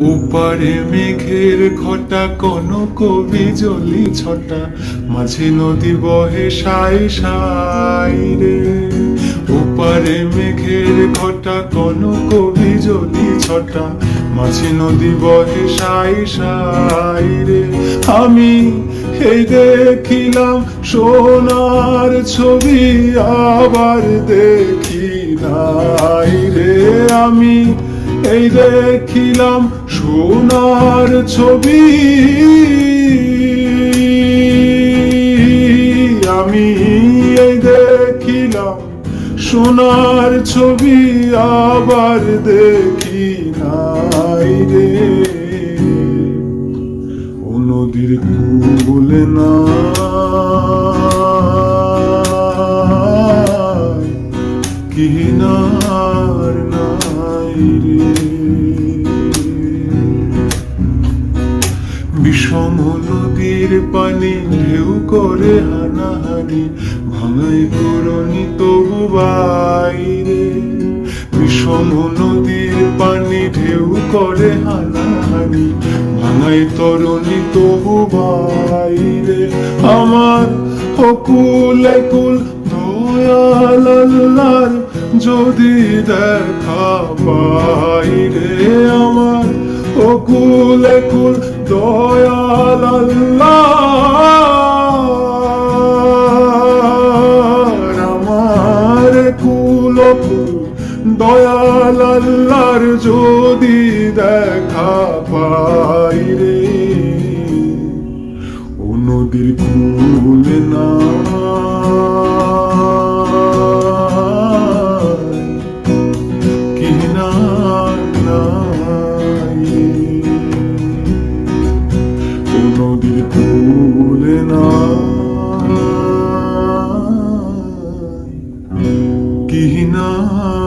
উপারে মেঘের ঘটা কোন কবি জলি ছটা, মাঝে নদী বহে সাই সাই রে। উপারে মেঘের ঘটা কোন কবি জলি ছটা, মাঝে নদী বহে সাই সাই রে। আমি এই দেখিলাম সোনার ছবি, আবার দেখি এই দেখিলাম সোনার ছবি। আমি এই দেখিলাম সোনার ছবি আবার দেখি নাই রে। নদীর কুল না কিনার নাই বিষম নদীর পানি ঢেউ করে হানাহানি, ভাঙাই করনি তবু বাইরে। বিষম নদীর পানি ঢেউ করে হানাহানি, ভাঙাই তরণি তবু বাইরে। আমার অকুল কুল দয়াল আল্লাহর যদি দেখা পাই রে আমার, অকুল কুল দয়াল আমার কুল কুল দয়াল আল্লাহর যদি দেখা পাই রে। ও নদীর কুল কুল না। কিনার